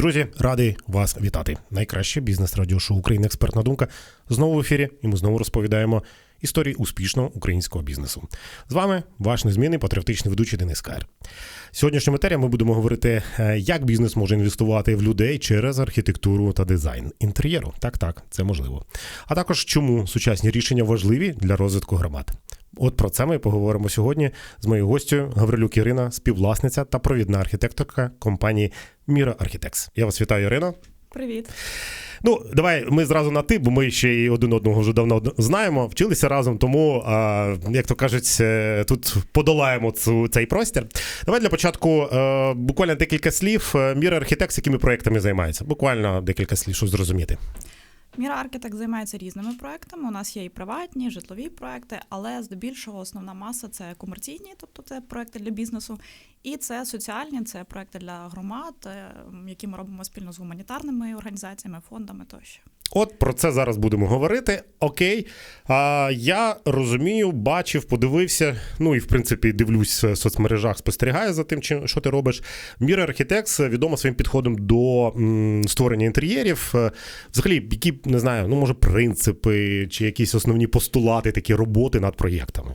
Друзі, радий вас вітати. Найкраще бізнес радіошоу Україна експертна думка знову в ефірі, і ми знову розповідаємо історії успішного українського бізнесу. З вами ваш незмінний патріотичний ведучий Денис Каєр. Сьогоднішньому етері ми будемо говорити, е, як бізнес може інвестувати в людей через архітектуру та дизайн інтер'єру. Так, так, це можливо. А також чому сучасні рішення важливі для розвитку громад. От про це ми поговоримо сьогодні з моєю гостю Гаврилюк Ірина, співвласниця та провідна архітекторка компанії Міра Архітекс. Я вас вітаю, Ірино. Привіт. Ну, давай ми зразу на ти, бо ми ще й один одного вже давно знаємо, вчилися разом, тому, а, як то кажуть, е, тут подолаємо цю, цей простір. Давай для початку е, буквально декілька слів. Е, Міра Архітекс, якими проектами займається? Буквально декілька слів, щоб зрозуміти. Міра Архітект займається різними проектами. У нас є і приватні, і житлові проекти, але здебільшого основна маса це комерційні, тобто це проекти для бізнесу, і це соціальні, це проекти для громад, е, які ми робимо спільно з гуманітарними організаціями, фондами тощо. От про це зараз будемо говорити. Окей. А, Я розумію, бачив, подивився. Ну і в принципі дивлюсь в соцмережах, спостерігаю за тим, чи- що ти робиш. Міра Архітекс відома своїм підходом до м, створення інтер'єрів. Е, Взагалі, які не знаю, ну може принципи чи якісь основні постулати, такі роботи над проєктами.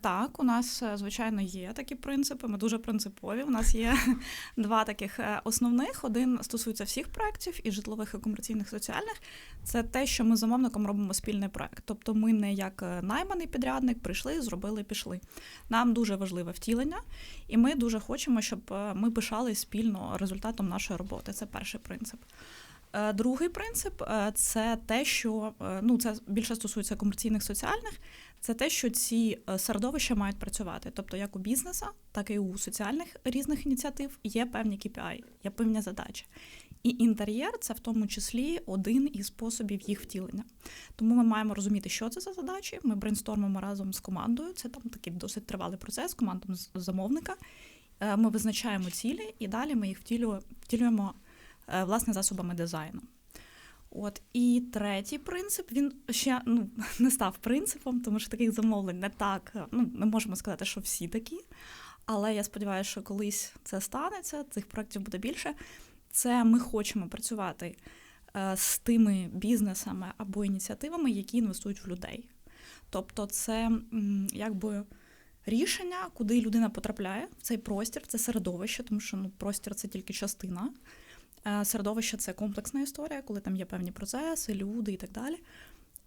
Так, у нас е, звичайно є такі принципи. Ми дуже принципові. У нас є два таких е, основних. Один стосується всіх проєктів і житлових, і комерційних, соціальних. Це те, що ми з замовником робимо спільний проект. Тобто, ми не як е, найманий підрядник прийшли, зробили, пішли. Нам дуже важливе втілення, і ми дуже хочемо, щоб ми пишались спільно результатом нашої роботи. Це перший принцип. Другий принцип це те, що ну це більше стосується комерційних соціальних. Це те, що ці е, середовища мають працювати. Тобто, як у бізнеса, так і у соціальних різних ініціатив є певні KPI, є певні задачі. І інтер'єр це в тому числі один із способів їх втілення. Тому ми маємо розуміти, що це за задачі. Ми брейнстормимо разом з командою. Це там такий досить тривалий процес, командом замовника. Е, Ми визначаємо цілі і далі ми їх втілюємо, втілюємо е, власне засобами дизайну. От і третій принцип він ще ну не став принципом, тому що таких замовлень не так. Ну ми можемо сказати, що всі такі. Але я сподіваюся, що колись це станеться, цих проєктів буде більше. Це ми хочемо працювати е, з тими бізнесами або ініціативами, які інвестують в людей. Тобто, це якби рішення, куди людина потрапляє в цей простір, це середовище, тому що ну, простір це тільки частина. Е, Середовище це комплексна історія, коли там є певні процеси, люди і так далі.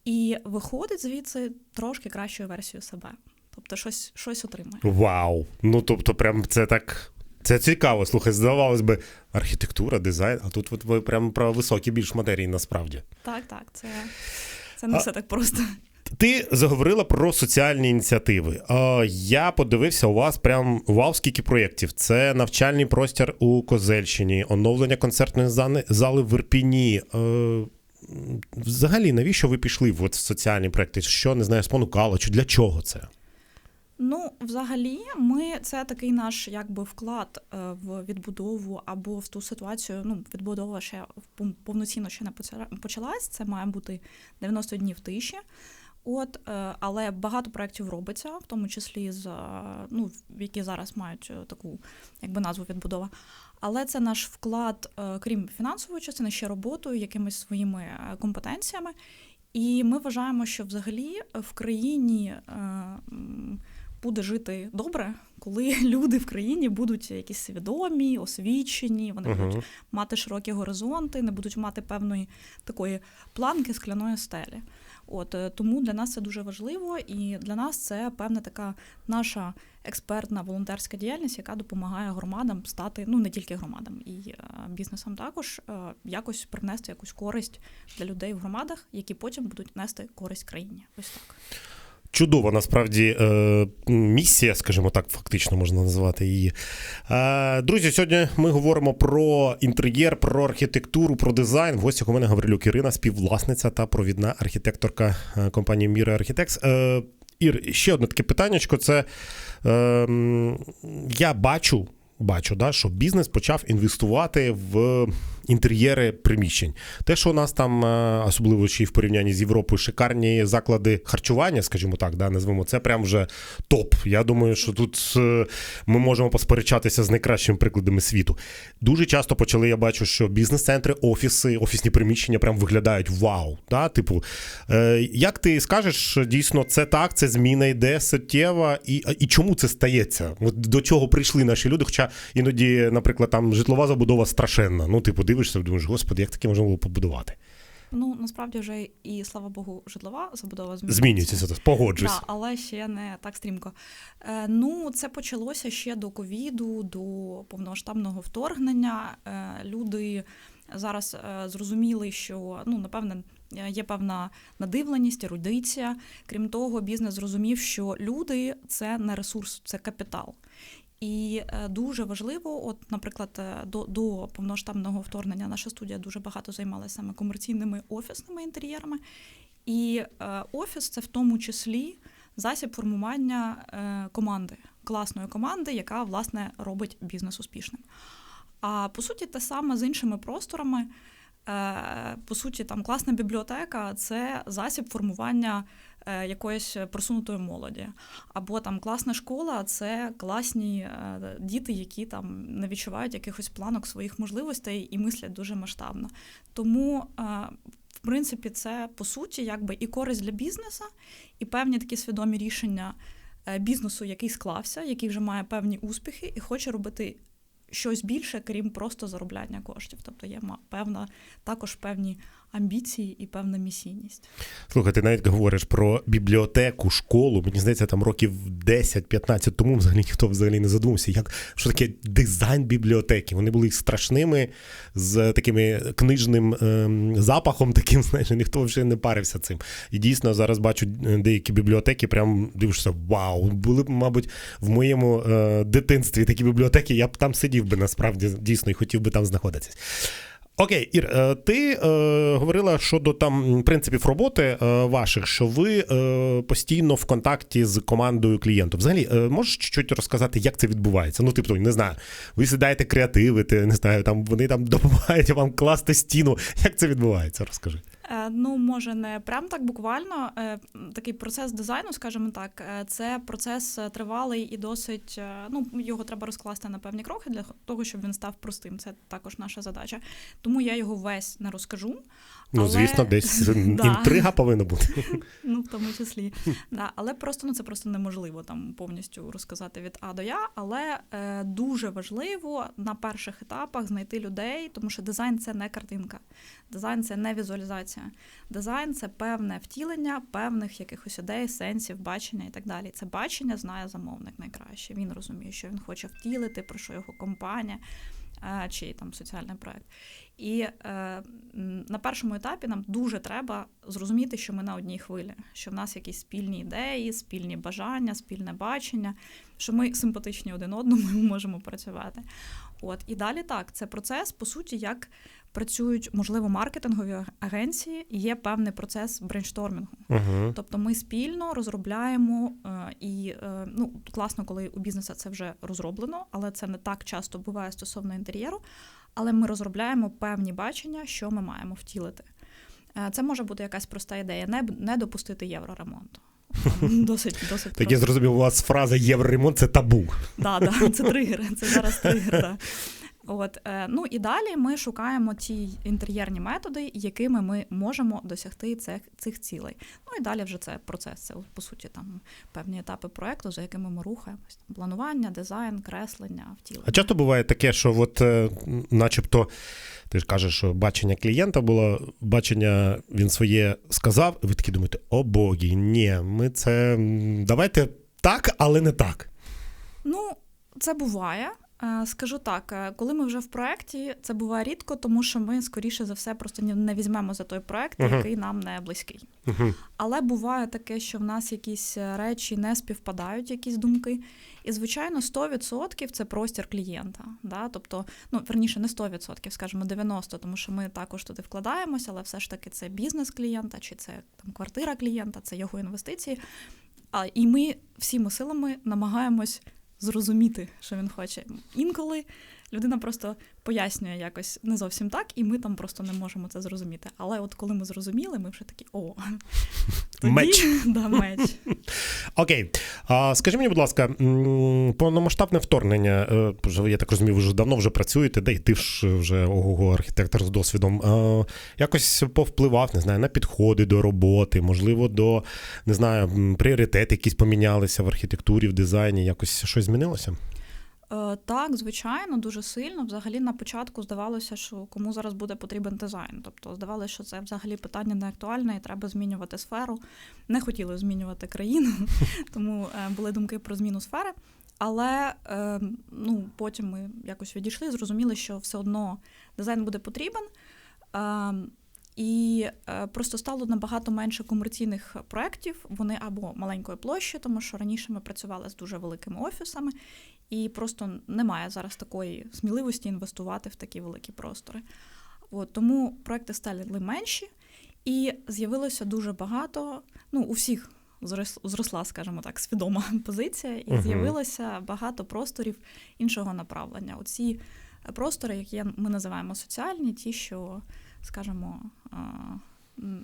І виходить звідси трошки кращою версією себе. Тобто щось, щось отримає. Вау! Ну тобто, прям це так. Це цікаво. Слухай, здавалось би, архітектура, дизайн, а тут от ви прямо про високі більш матерії насправді. Так, так, це, це не А- все так просто. Ти заговорила про соціальні ініціативи. Я подивився у вас прям вау, скільки проєктів. Це навчальний простір у Козельщині, оновлення концертної зали- в Ірпіні. Е, Взагалі, навіщо ви пішли в соціальні проекти? Що не знаю, спонукало? Чи для чого це? Ну, взагалі, ми це такий наш якби вклад е, в відбудову або в ту ситуацію. Ну, відбудова ще пов- повноцінно ще не почалась. Це має бути 90 днів тиші. От, е, але багато проєктів робиться, в тому числі з е, ну, які зараз мають е, таку якби назву відбудова. Але це наш вклад, крім фінансової частини, ще роботою, якимись своїми компетенціями. І ми вважаємо, що взагалі в країні буде жити добре, коли люди в країні будуть якісь свідомі, освічені, вони будуть Угу. мати широкі горизонти, не будуть мати певної такої планки скляної стелі. От е, тому для нас це дуже важливо, і для нас це певна така наша експертна волонтерська діяльність, яка допомагає громадам стати, ну не тільки громадам, і е, бізнесам також е, якось принести якусь користь для людей в громадах, які потім будуть нести користь країні. Ось так. Чудова насправді е, місія, скажімо так, фактично можна назвати її. Е, друзі, сьогодні ми говоримо про інтер'єр, про архітектуру, про дизайн. В гостях у мене Гаврилюк Ірина, співвласниця та провідна архітекторка е, компанії Міра Архітекс. Ір, ще одне таке питаннячко. Це е, я бачу. Бачу, да, що бізнес почав інвестувати в інтер'єри приміщень. Те, що у нас там, е, особливо ще й в порівнянні з Європою, шикарні заклади харчування, скажімо так, да, назвемо це прям вже топ. Я думаю, що тут е, ми можемо посперечатися з найкращими прикладами світу. Дуже часто почали, я бачу, що бізнес-центри, офіси, офісні приміщення прям виглядають вау. Да? Типу, е, як ти скажеш, дійсно, це так, це зміна йде суттєва, і, і чому це стається? От до чого прийшли наші люди? Хоча іноді, наприклад, там житлова забудова страшенна. Ну, типу, дивишся, думаєш, господи, як таке можна було побудувати? Ну насправді вже і слава Богу, житлова забудова змінюється. Змінюється це, погоджуюсь. Да, але ще не так стрімко. Е, ну, це почалося ще до ковіду, до повномасштабного вторгнення. Е, люди зараз е, зрозуміли, що ну, напевне. Є певна надивленість, ерудиція. Крім того, бізнес зрозумів, що люди це не ресурс, це капітал. І е, дуже важливо, от, наприклад, е, до, до повномасштабного вторгнення наша студія дуже багато займалася саме комерційними офісними інтер'єрами. І е, офіс це в тому числі засіб формування команди, класної команди, яка власне робить бізнес успішним. А по суті, те саме з іншими просторами. По суті, там класна бібліотека це засіб формування якоїсь просунутої молоді. Або там класна школа це класні е, діти, які там не відчувають якихось планок своїх можливостей і мислять дуже масштабно. Тому, в принципі, це по суті якби і користь для бізнесу, і певні такі свідомі рішення бізнесу, який склався, який вже має певні успіхи, і хоче робити щось більше, крім просто заробляння коштів. Тобто є певна також певні амбіції і певна місійність. Слухай, ти навіть говориш про бібліотеку, школу. Мені здається, там років 10-15 тому взагалі ніхто взагалі не задумався, як що таке дизайн бібліотеки. Вони були страшними з такими книжним ем, запахом, таким, знаєш, ніхто вже не парився цим. І дійсно зараз бачу е, деякі бібліотеки, прям дивишся, вау, були б, мабуть, в моєму е, дитинстві такі бібліотеки, я б там сидів би насправді дійсно і хотів би там знаходитися. Окей, Ір, е, ти е, говорила щодо там принципів роботи е, ваших, що ви е, постійно в контакті з командою клієнту. Взагалі, е, можеш чуть розказати, як це відбувається? Ну, типу, не знаю, ви сідаєте креативити, не знаю, там вони там допомагають вам класти стіну. Як це відбувається? Розкажи. Е, ну, може, не прям так буквально. Е, такий процес дизайну, скажімо так, е, це процес тривалий і досить. Ну, його треба розкласти на певні кроки для того, щоб він став простим. Це також наша задача. Тому я його весь не розкажу. Ну, але... звісно, десь інтрига повинна бути. Ну, в тому числі. Да, Але просто ну, це просто неможливо там повністю розказати від А до Я. Але е, дуже важливо на перших етапах знайти людей, тому що дизайн це не картинка, дизайн це не візуалізація. Дизайн це певне втілення певних якихось ідей, сенсів, бачення і так далі. Це бачення знає замовник найкраще. Він розуміє, що він хоче втілити, про що його компанія чи там соціальний проект. І е, на першому етапі нам дуже треба зрозуміти, що ми на одній хвилі, що в нас якісь спільні ідеї, спільні бажання, спільне бачення, що ми симпатичні один одному і можемо працювати. От і далі так, це процес, по суті, як працюють, можливо, маркетингові агенції, і є певний процес брейнштормінгу. Uh-huh. Тобто ми спільно розробляємо е, і е, ну класно, коли у бізнесу це вже розроблено, але це не так часто буває стосовно інтер'єру. Але ми розробляємо певні бачення, що ми маємо втілити. Е, це може бути якась проста ідея, не не допустити євроремонту. Досить досить. Так я зрозумів, у вас фраза євроремонт це табу. Так, да, це тригер, це зараз тригер. Да. От е, ну і далі ми шукаємо ті інтер'єрні методи, якими ми можемо досягти цих цих цілей. Ну і далі вже це процес. Це по суті там певні етапи проекту, за якими ми рухаємось. Планування, дизайн, креслення, втілення. А часто буває таке, що, от, е, начебто, ти ж кажеш, що бачення клієнта було, бачення він своє сказав, і ви такі думаєте, о богі, ні, ми це давайте так, але не так. Ну, це буває. Е, скажу так, е, коли ми вже в проєкті, це буває рідко, тому що ми, скоріше за все, просто не візьмемо за той проєкт, uh-huh. який нам не близький. Uh-huh. Але буває таке, що в нас якісь е, речі не співпадають, якісь думки. І, звичайно, 100% це простір клієнта. Да? Тобто, ну, верніше, не 100%, скажімо, 90%, тому що ми також туди вкладаємося, але все ж таки це бізнес клієнта, чи це там квартира клієнта, це його інвестиції. А, І ми всіми силами намагаємось зрозуміти, що він хоче. Інколи людина просто пояснює якось не зовсім так, і ми там просто не можемо це зрозуміти. Але от коли ми зрозуміли, ми вже такі о, тоді, Меч. Да, меч. Окей. А, скажи мені, будь ласка, повномасштабне вторгнення, е, я так розумію, ви вже давно вже працюєте, де й ти ж вже ого архітектор з досвідом. А, якось повпливав, не знаю, на підходи до роботи, можливо, до не знаю, пріоритети якісь помінялися в архітектурі, в дизайні. Якось щось змінилося? Е, Так, звичайно, дуже сильно. Взагалі на початку здавалося, що кому зараз буде потрібен дизайн. Тобто здавалося, що це взагалі питання не актуальне і треба змінювати сферу. Не хотіли змінювати країну, тому е, були думки про зміну сфери. Але е, ну, потім ми якось відійшли, зрозуміли, що все одно дизайн буде потрібен. І е, просто стало набагато менше комерційних проєктів. Вони або маленької площі, тому що раніше ми працювали з дуже великими офісами, і просто немає зараз такої сміливості інвестувати в такі великі простори. От, тому проекти стали менші, і з'явилося дуже багато. Ну, у всіх зрос- зросла, скажімо так, свідома позиція, і Мгм. з'явилося багато просторів іншого направлення. Оці простори, які ми називаємо соціальні, ті, що, скажімо,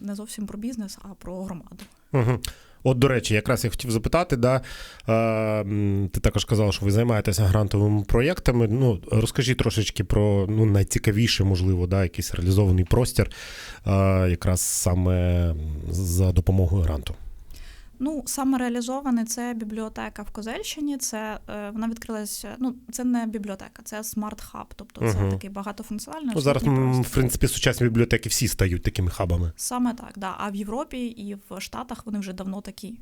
не зовсім про бізнес, а про громаду. Угу. От, до речі, якраз я хотів запитати, да, е, ти також казав, що ви займаєтеся грантовими проєктами. Ну, розкажіть трошечки про ну, найцікавіше, можливо, да, якийсь реалізований простір, е, якраз саме за допомогою гранту. Ну, саме реалізоване це бібліотека в Козельщині. Це е, вона відкрилася. Ну, це не бібліотека, це смарт-хаб, тобто це такий багатофункціональний Ну, зараз, в принципі, сучасні бібліотеки всі стають такими хабами. Саме так, да. А в Європі і в Штатах вони вже давно такі.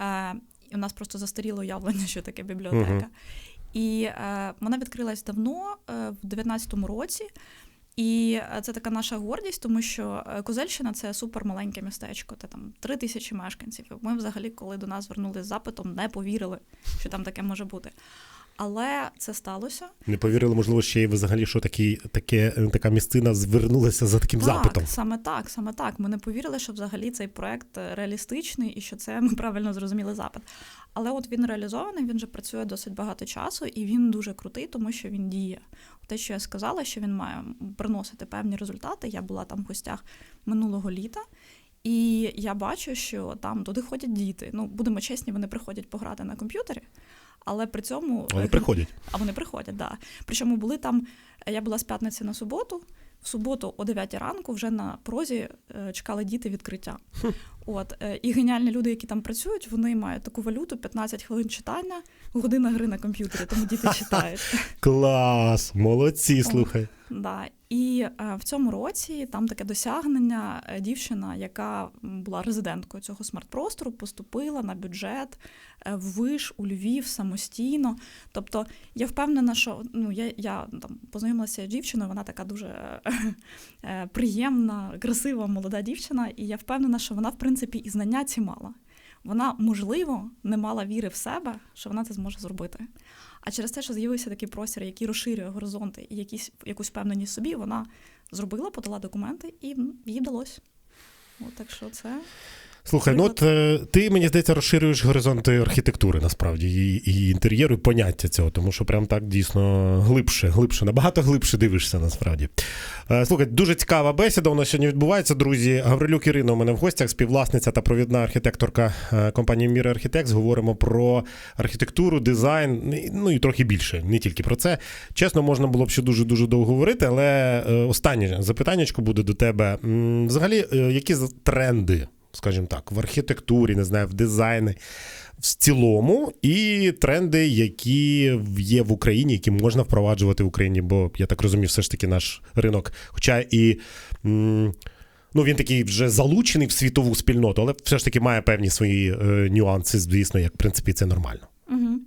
Е, і у нас просто застаріло уявлення, що таке бібліотека. Мгм. І е, вона відкрилась давно, е, в 19-му році. І е, це така наша гордість, тому що е, Козельщина це супермаленьке містечко, це там три тисячі мешканців. Ми взагалі, коли до нас звернули з запитом, не повірили, що там таке може бути. Але це сталося. Не повірили, можливо, ще й взагалі, що такі, таке, е, така місцина звернулася за таким так, запитом. саме так, саме так. Ми не повірили, що взагалі цей проект е, реалістичний і що це ми правильно зрозуміли запит. Але от він реалізований, він вже працює досить багато часу, і він дуже крутий, тому що він діє. Те, що я сказала, що він має приносити певні результати. Я була там в гостях минулого літа. І я бачу, що там туди ходять діти. Ну, будемо чесні, вони приходять пограти на комп'ютері, але при цьому Вони приходять. а вони приходять, да. Причому були там. Я була з п'ятниці на суботу. В суботу о 9 ранку вже на прозі е, чекали діти відкриття. От е, і геніальні люди, які там працюють, вони мають таку валюту: 15 хвилин читання, година гри на комп'ютері, тому діти читають. Клас! Молодці, слухай. Да. І е, в цьому році там таке досягнення. е, Дівчина, яка була резиденткою цього смарт-простору, поступила на бюджет е, в виш у Львів самостійно. Тобто я впевнена, що ну я, я там познайомилася з дівчиною, вона така дуже приємна, красива, молода дівчина, і я впевнена, що вона, в принципі, і знання ці мала. Вона, можливо, не мала віри в себе, що вона це зможе зробити. А через те, що з'явився такий простір, який розширює горизонти і якісь, якусь впевненість собі, вона зробила, подала документи, і їй вдалося. От, так що це Слухай, ну от е, ти, мені здається, розширюєш горизонти архітектури насправді і, і інтер'єру, і поняття цього, тому що прям так дійсно глибше, глибше, набагато глибше дивишся насправді. Е, Слухай, дуже цікава бесіда у нас сьогодні відбувається, друзі. Гаврилюк Ірина у мене в гостях, співвласниця та провідна архітекторка е, компанії Міра Архітекс. Говоримо про архітектуру, дизайн, ну і трохи більше, не тільки про це. Чесно, можна було б ще дуже дуже довго говорити, але останнє запитання буде до тебе. Взагалі, які тренди? Скажімо так, в архітектурі, не знаю, в дизайні в цілому, і тренди, які є в Україні, які можна впроваджувати в Україні, бо я так розумію, все ж таки наш ринок, хоча і. м, Ну, він такий вже залучений в світову спільноту, але все ж таки має певні свої е, нюанси, звісно, як в принципі це нормально. Угу.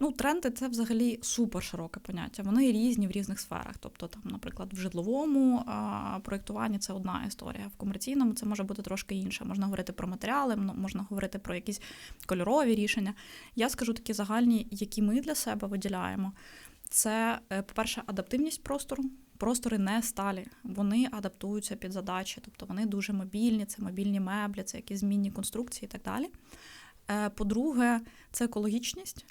Ну, тренди це взагалі супер широке поняття. Вони різні в різних сферах. Тобто, там, наприклад, в житловому а, проєктуванні це одна історія. В комерційному це може бути трошки інше. Можна говорити про матеріали, можна говорити про якісь кольорові рішення. Я скажу такі загальні, які ми для себе виділяємо. Це, е, по-перше, адаптивність простору. Простори не сталі, вони адаптуються під задачі, тобто вони дуже мобільні, це мобільні меблі, це якісь змінні конструкції і так далі. Е, По-друге, це екологічність.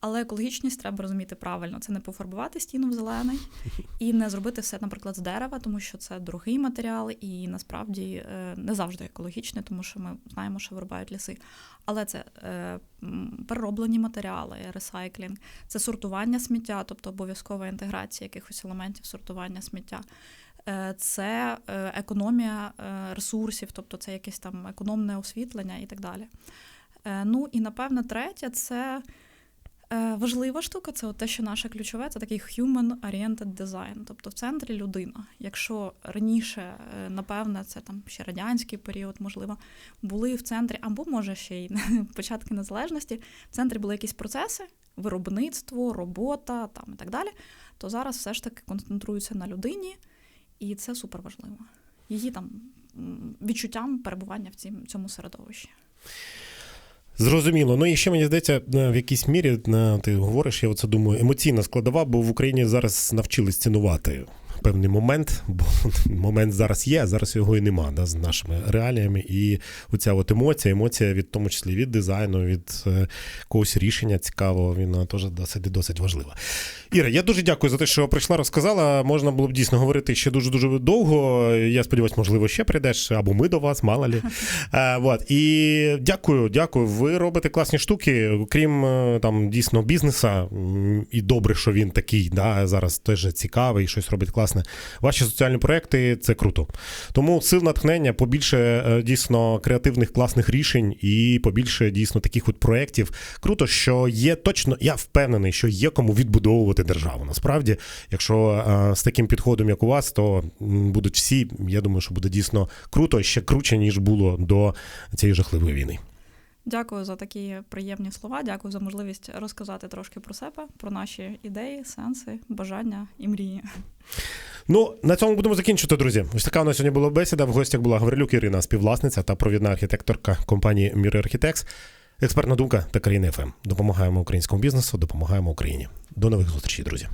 Але екологічність треба розуміти правильно. Це не пофарбувати стіну в зелений і не зробити все, наприклад, з дерева, тому що це дорогий матеріал і насправді е, не завжди екологічний, тому що ми знаємо, що вирубають ліси. Але це е, перероблені матеріали, ресайклінг, це сортування сміття, тобто обов'язкова інтеграція якихось елементів сортування сміття. Е, Це економія ресурсів, тобто це якесь там економне освітлення і так далі. Ну і напевне, третє це важлива штука, це от те, що наше ключове, це такий human-oriented design, тобто в центрі людина. Якщо раніше, е, напевне, це там ще радянський період, можливо, були в центрі, або може ще й початки незалежності, в центрі були якісь процеси, виробництво, робота там і так далі, то зараз все ж таки концентруються на людині, і це супер важливо. Її там відчуттям перебування в цьому середовищі. Зрозуміло. Ну і ще мені здається, в якійсь мірі ти говориш, я оце думаю, емоційна складова, бо в Україні зараз навчились цінувати певний момент, бо момент зараз є, а зараз його і нема да, з нашими реаліями. І оця от емоція, емоція від тому числі від дизайну, від е, якогось рішення цікавого, вона теж досить досить важлива. Іра, я дуже дякую за те, що прийшла, розказала. Можна було б дійсно говорити ще дуже дуже довго. Я сподіваюся, можливо, ще прийдеш, або ми до вас, мало лі. Е, вот. І дякую, дякую. Ви робите класні штуки, крім е, там дійсно бізнеса. І добре, що він такий, да, зараз теж цікавий, щось робить класне. Ваші соціальні проекти це круто. Тому сил натхнення, побільше е, дійсно креативних класних рішень і побільше дійсно таких от проєктів. Круто, що є точно, я впевнений, що є кому відбудовувати державу. Насправді, якщо е, з таким підходом, як у вас, то будуть всі. Я думаю, що буде дійсно круто, ще круче, ніж було до цієї жахливої війни. Дякую за такі приємні слова. Дякую за можливість розказати трошки про себе, про наші ідеї, сенси, бажання і мрії. Ну, на цьому будемо закінчувати, друзі. Ось така у нас сьогодні була бесіда. В гостях була Гаврилюк Ірина, співвласниця та провідна архітекторка компанії Міри Архітекс. Експертна думка та Каріна ФМ. Допомагаємо українському бізнесу, допомагаємо Україні. До нових зустрічей, друзі.